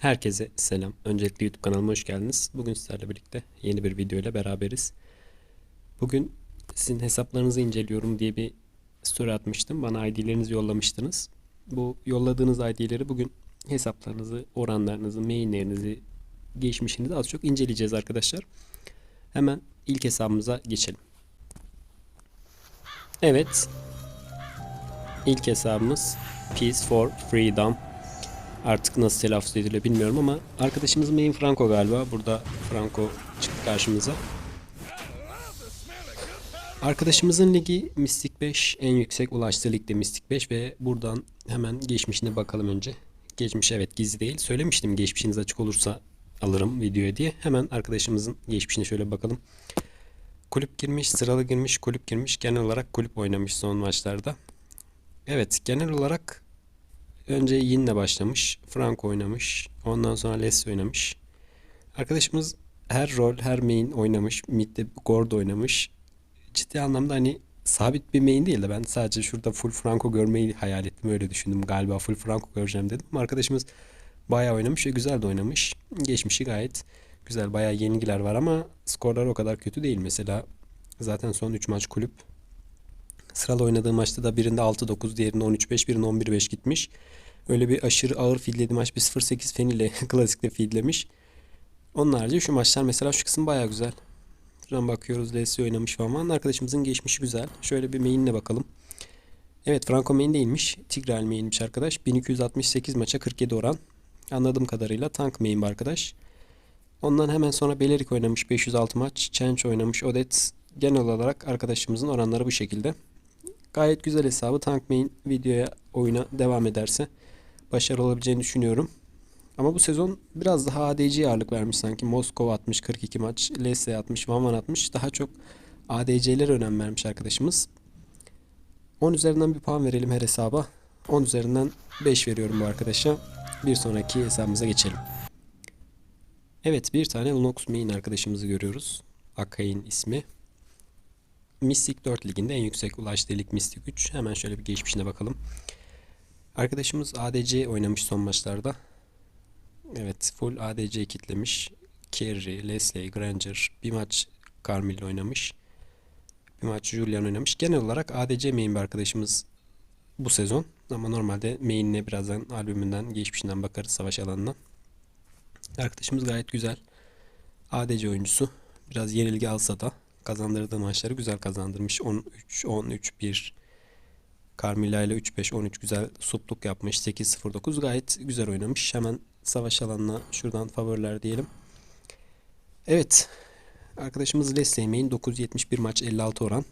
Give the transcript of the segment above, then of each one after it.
Herkese selam. Öncelikle YouTube kanalıma hoş geldiniz. Bugün sizlerle birlikte yeni bir video ile beraberiz. Bugün sizin hesaplarınızı inceliyorum diye bir story atmıştım. Bana ID'lerinizi yollamıştınız. Bu yolladığınız ID'leri bugün hesaplarınızı, oranlarınızı, mainlerinizi, geçmişinizi az çok inceleyeceğiz arkadaşlar. Hemen ilk hesabımıza geçelim. Evet. İlk hesabımız Peace for Freedom. Artık nasıl telaffuz ediliyor bilmiyorum ama arkadaşımız main Franco galiba. Burada Franco çıktı karşımıza. Arkadaşımızın ligi Mystic 5 en yüksek ulaştığı ligde Mystic 5 ve buradan hemen geçmişine bakalım önce. Geçmiş evet gizli değil. Söylemiştim geçmişiniz açık olursa alırım videoya diye. Hemen arkadaşımızın geçmişine şöyle bakalım. Kulüp girmiş, sıralı girmiş, kulüp girmiş. Genel olarak kulüp oynamış son maçlarda. Evet, genel olarak önce Yin'le başlamış. Frank oynamış. Ondan sonra Les oynamış. Arkadaşımız her rol, her main oynamış. Mid'de Gord oynamış. Ciddi anlamda hani sabit bir main değil de ben sadece şurada full Franco görmeyi hayal ettim. Öyle düşündüm. Galiba full Franco göreceğim dedim. Arkadaşımız bayağı oynamış ve güzel de oynamış. Geçmişi gayet güzel. Bayağı yenilgiler var ama skorlar o kadar kötü değil. Mesela zaten son 3 maç kulüp Sıralı oynadığı maçta da birinde 6-9, diğerinde 13-5, birinde 11-5 gitmiş. Öyle bir aşırı ağır feedlediği maç bir 0-8 Fen ile klasikte feedlemiş. Onun harici şu maçlar mesela şu kısım baya güzel. Şuradan bakıyoruz LC oynamış falan. Arkadaşımızın geçmişi güzel. Şöyle bir main'ine bakalım. Evet Franco main değilmiş. Tigreal main'miş arkadaş. 1268 maça 47 oran. Anladığım kadarıyla tank main arkadaş. Ondan hemen sonra Belerik oynamış 506 maç. Chench oynamış Odet. Genel olarak arkadaşımızın oranları bu şekilde. Gayet güzel hesabı. Tank main videoya oyuna devam ederse başarılı olabileceğini düşünüyorum. Ama bu sezon biraz daha ADC'ye ağırlık vermiş sanki. Moskova atmış 42 maç, LS atmış, Van Van atmış. Daha çok ADC'lere önem vermiş arkadaşımız. 10 üzerinden bir puan verelim her hesaba. 10 üzerinden 5 veriyorum bu arkadaşa. Bir sonraki hesabımıza geçelim. Evet bir tane Lunox main arkadaşımızı görüyoruz. Akain ismi. Mystic 4 liginde en yüksek ulaştığı lig Mystic 3. Hemen şöyle bir geçmişine bakalım. Arkadaşımız ADC oynamış son maçlarda. Evet full ADC kitlemiş. Kerry, Leslie, Granger bir maç Carmel oynamış. Bir maç Julian oynamış. Genel olarak ADC main bir arkadaşımız bu sezon. Ama normalde main'ine birazdan albümünden, geçmişinden bakarız savaş alanına. Arkadaşımız gayet güzel. ADC oyuncusu. Biraz yenilgi alsa da kazandırdığı maçları güzel kazandırmış. 13 13 1 Carmilla ile 3-5 13 güzel supluk yapmış. 8-0-9 gayet güzel oynamış. Hemen savaş alanına şuradan favoriler diyelim. Evet. Arkadaşımız Leslie Main 971 maç 56 oran.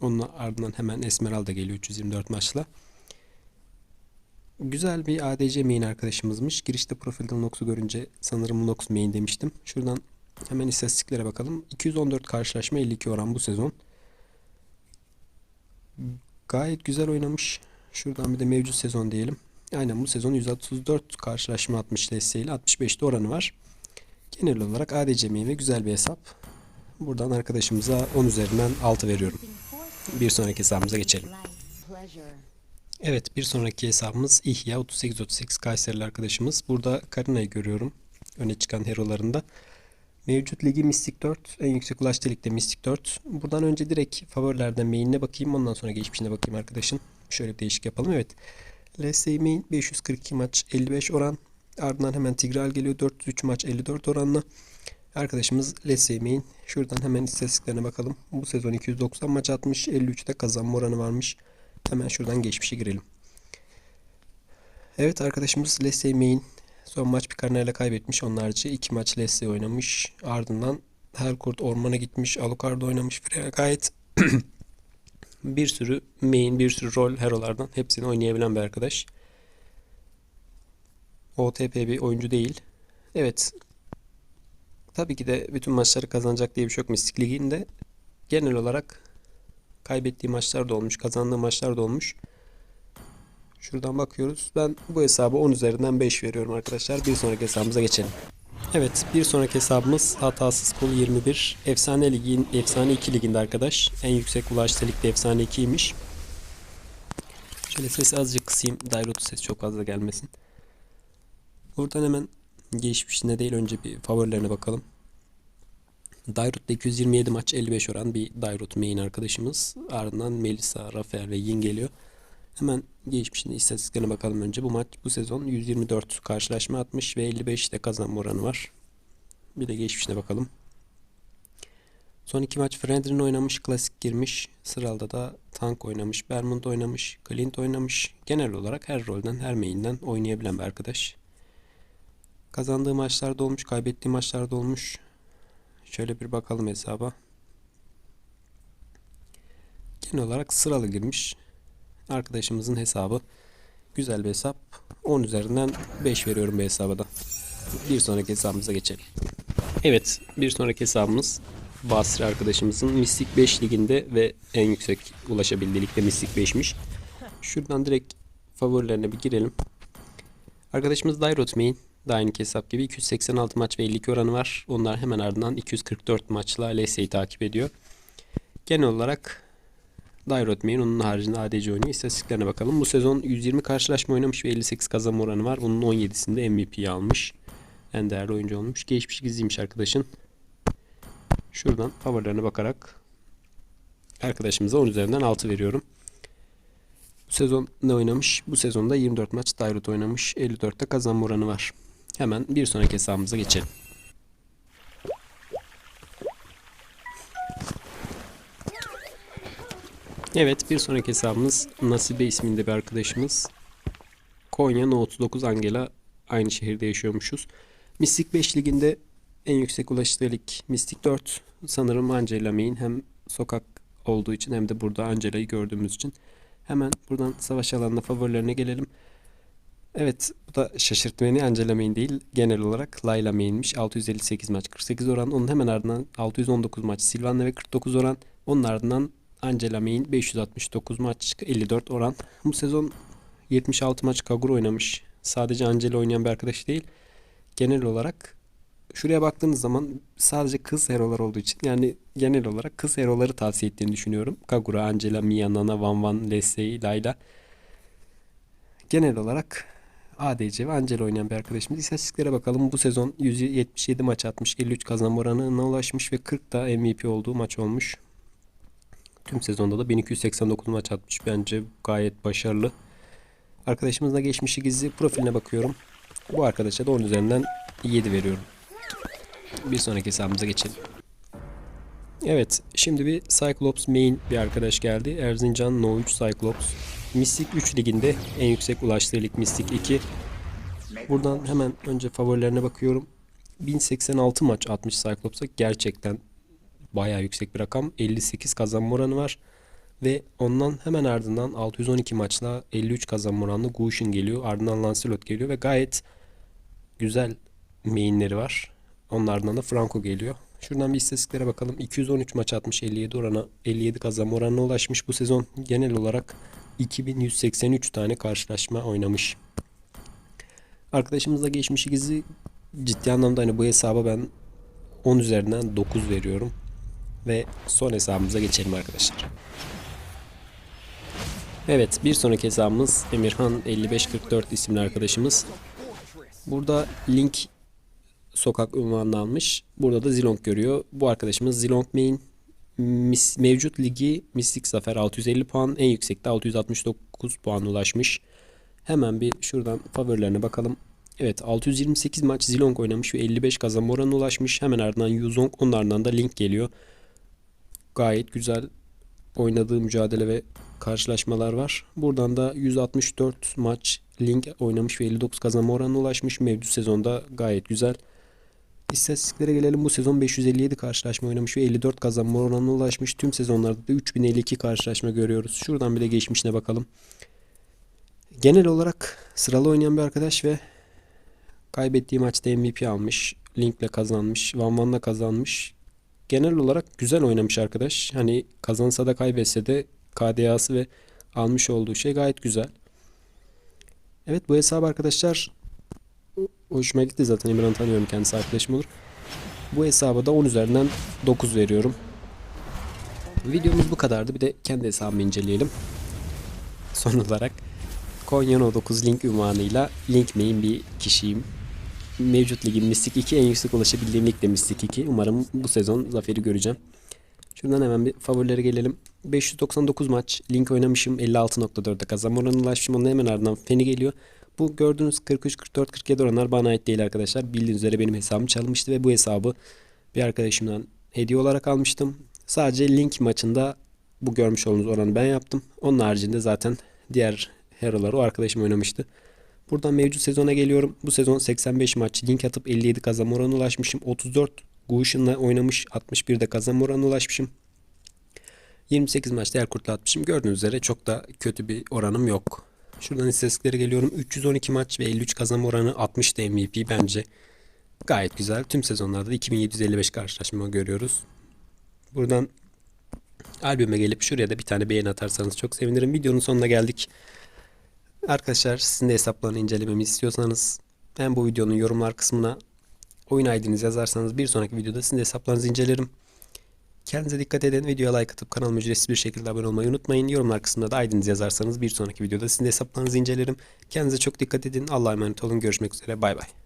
Onun ardından hemen Esmeralda geliyor 324 maçla. Güzel bir ADC main arkadaşımızmış. Girişte profilden Nox'u görünce sanırım Nox main demiştim. Şuradan hemen istatistiklere bakalım. 214 karşılaşma 52 oran bu sezon. Gayet güzel oynamış. Şuradan bir de mevcut sezon diyelim. Aynen bu sezon 134 karşılaşma atmış LS ile 65'te oranı var. Genel olarak ADC main ve güzel bir hesap. Buradan arkadaşımıza 10 üzerinden 6 veriyorum. Bir sonraki hesabımıza geçelim. Evet bir sonraki hesabımız İhya 3838 Kayserili arkadaşımız. Burada Karina'yı görüyorum. Öne çıkan herolarında. Mevcut ligi Mystic 4. En yüksek ulaştığı ligde Mystic 4. Buradan önce direkt favorilerden main'ine bakayım. Ondan sonra geçmişine bakayım arkadaşın. Şöyle bir değişik yapalım. Evet. LSA main 542 maç 55 oran. Ardından hemen Tigreal geliyor. 403 maç 54 oranla. Arkadaşımız LSA main. Şuradan hemen istatistiklerine bakalım. Bu sezon 290 maç atmış. 53'te kazanma oranı varmış. Hemen şuradan geçmişe girelim. Evet arkadaşımız LSA main Son maç bir karneyle kaybetmiş. Onun harici iki maç Leslie oynamış. Ardından Helkurt ormana gitmiş. Alucard oynamış. Freya gayet bir sürü main, bir sürü rol herolardan hepsini oynayabilen bir arkadaş. OTP bir oyuncu değil. Evet. Tabii ki de bütün maçları kazanacak diye bir şey yok Mystic Ligi'nde. Genel olarak kaybettiği maçlar da olmuş, kazandığı maçlar da olmuş. Şuradan bakıyoruz. Ben bu hesabı 10 üzerinden 5 veriyorum arkadaşlar. Bir sonraki hesabımıza geçelim. Evet bir sonraki hesabımız hatasız kol 21. Efsane ligin Efsane 2 liginde arkadaş. En yüksek ulaştığı ligde Efsane 2'ymiş. Şöyle sesi azıcık kısayım. Dairotu ses çok fazla gelmesin. Buradan hemen geçmişine değil önce bir favorilerine bakalım. Dairut'ta 227 maç 55 oran bir Dairut main arkadaşımız. Ardından Melisa, Rafael ve Yin geliyor. Hemen geçmişinde istatistiklerine bakalım önce. Bu maç bu sezon 124 karşılaşma atmış ve 55 de kazanma oranı var. Bir de geçmişine bakalım. Son iki maç Friendly'nin oynamış, klasik girmiş. Sıralda da tank oynamış, Bermond oynamış, Clint oynamış. Genel olarak her rolden, her main'den oynayabilen bir arkadaş. Kazandığı maçlarda olmuş, kaybettiği maçlarda olmuş. Şöyle bir bakalım hesaba. Genel olarak sıralı girmiş. Arkadaşımızın hesabı güzel bir hesap. 10 üzerinden 5 veriyorum bu hesaba da. Bir sonraki hesabımıza geçelim. Evet, bir sonraki hesabımız Basri arkadaşımızın Mystic 5 liginde ve en yüksek ulaşabildiği Mystic 5'miş. Şuradan direkt favorilerine bir girelim. Arkadaşımız Dairot Main. Daha aynı hesap gibi 286 maç ve 52 oranı var. Onlar hemen ardından 244 maçla LSE'yi takip ediyor. Genel olarak Dairot Main onun haricinde ADC oynuyor. İstatistiklerine bakalım. Bu sezon 120 karşılaşma oynamış ve 58 kazanma oranı var. Bunun 17'sinde MVP'yi almış. En değerli oyuncu olmuş. Geçmiş gizliymiş arkadaşın. Şuradan favorilerine bakarak arkadaşımıza 10 üzerinden 6 veriyorum. Bu sezon ne oynamış? Bu sezonda 24 maç Dairut oynamış. 54'te kazanma oranı var. Hemen bir sonraki hesabımıza geçelim. Evet bir sonraki hesabımız Nasibe isminde bir arkadaşımız. Konya No 39 Angela aynı şehirde yaşıyormuşuz. Mystic 5 liginde en yüksek ulaştığı lig Mystic 4. Sanırım Angela main hem sokak olduğu için hem de burada Angela'yı gördüğümüz için. Hemen buradan savaş alanına favorilerine gelelim. Evet bu da şaşırttı beni. Angela main değil. Genel olarak Layla main'miş. 658 maç 48 oran. Onun hemen ardından 619 maç Silvana ve 49 oran. Onun ardından Angela main 569 maç 54 oran. Bu sezon 76 maç Kagura oynamış. Sadece Angela oynayan bir arkadaş değil. Genel olarak şuraya baktığınız zaman sadece kız herolar olduğu için yani genel olarak kız heroları tavsiye ettiğini düşünüyorum. Kagura, Angela, Mia, Nana, Van Van, Leslie, Layla. Genel olarak ADC ve Angela oynayan bir arkadaşımız. İstatistiklere bakalım. Bu sezon 177 maç atmış, 53 kazanma oranına ulaşmış ve 40 da MVP olduğu maç olmuş. Tüm sezonda da 1289 maç atmış. Bence gayet başarılı. Arkadaşımızla geçmişi gizli profiline bakıyorum. Bu arkadaşa da 10 üzerinden 7 veriyorum. Bir sonraki hesabımıza geçelim. Evet, şimdi bir Cyclops main bir arkadaş geldi. Erzincan No 3 Cyclops. Mystic 3 liginde en yüksek ulaştığı lig Mystic 2. Buradan hemen önce favorilerine bakıyorum. 1086 maç atmış Cyclops'a. Gerçekten bayağı yüksek bir rakam. 58 kazanma oranı var. Ve ondan hemen ardından 612 maçla 53 kazanma oranlı Gushing geliyor. Ardından Lancelot geliyor ve gayet güzel mainleri var. Onlardan da Franco geliyor. Şuradan bir istatistiklere bakalım. 213 maç atmış 57 orana 57 kazanma oranına ulaşmış bu sezon. Genel olarak 2183 tane karşılaşma oynamış. Arkadaşımızla geçmişi gizli ciddi anlamda hani bu hesaba ben 10 üzerinden 9 veriyorum. Ve son hesabımıza geçelim arkadaşlar. Evet bir sonraki hesabımız Emirhan 5544 isimli arkadaşımız. Burada link sokak unvanını almış. Burada da Zilong görüyor. Bu arkadaşımız Zilong main mis, mevcut ligi Mystic Zafer 650 puan. En yüksekte 669 puan ulaşmış. Hemen bir şuradan favorilerine bakalım. Evet 628 maç Zilong oynamış ve 55 kazanma oranına ulaşmış. Hemen ardından Yuzong onun ardından da Link geliyor. Gayet güzel oynadığı mücadele ve karşılaşmalar var. Buradan da 164 maç Link oynamış ve 59 kazanma oranına ulaşmış. Mevcut sezonda gayet güzel. İstatistiklere gelelim. Bu sezon 557 karşılaşma oynamış ve 54 kazanma oranına ulaşmış. Tüm sezonlarda da 3052 karşılaşma görüyoruz. Şuradan bir de geçmişine bakalım. Genel olarak sıralı oynayan bir arkadaş ve kaybettiği maçta MVP almış. Link'le kazanmış. Van Van'la kazanmış. Genel olarak güzel oynamış arkadaş. Hani kazansa da kaybetse de KDA'sı ve almış olduğu şey gayet güzel. Evet bu hesap arkadaşlar hoşuma gitti zaten Emirhan'ı tanıyorum kendisi arkadaşım olur. Bu hesaba da 10 üzerinden 9 veriyorum. Videomuz bu kadardı. Bir de kendi hesabımı inceleyelim. Son olarak Konya 9 link ünvanıyla link main bir kişiyim. Mevcut ligim Mystic 2 en yüksek ulaşabildiğim lig de Mystic 2. Umarım bu sezon zaferi göreceğim. Şuradan hemen bir favorilere gelelim. 599 maç link oynamışım. 56.4'e kazanma oranına ulaşmışım. Onun hemen ardından Feni geliyor. Bu gördüğünüz 43, 44, 47 oranlar bana ait değil arkadaşlar. Bildiğiniz üzere benim hesabım çalınmıştı ve bu hesabı bir arkadaşımdan hediye olarak almıştım. Sadece link maçında bu görmüş olduğunuz oranı ben yaptım. Onun haricinde zaten diğer hero'ları o arkadaşım oynamıştı. Buradan mevcut sezona geliyorum. Bu sezon 85 maç link atıp 57 kazanma oranına ulaşmışım. 34 Gush'ınla oynamış 61'de kazanma oranına ulaşmışım. 28 maçta yer kurtla atmışım. Gördüğünüz üzere çok da kötü bir oranım yok. Şuradan istatistiklere geliyorum. 312 maç ve 53 kazanma oranı 60 da MVP bence. Gayet güzel. Tüm sezonlarda da 2755 karşılaşma görüyoruz. Buradan albüme gelip şuraya da bir tane beğeni atarsanız çok sevinirim. Videonun sonuna geldik. Arkadaşlar sizin de hesaplarını incelememi istiyorsanız hem bu videonun yorumlar kısmına oyun ID'nizi yazarsanız bir sonraki videoda sizin de hesaplarınızı incelerim. Kendinize dikkat edin. Videoya like atıp kanalıma ücretsiz bir şekilde abone olmayı unutmayın. Yorumlar kısmında da ID'nizi yazarsanız bir sonraki videoda sizin de hesaplarınızı incelerim. Kendinize çok dikkat edin. Allah'a emanet olun. Görüşmek üzere. Bay bay.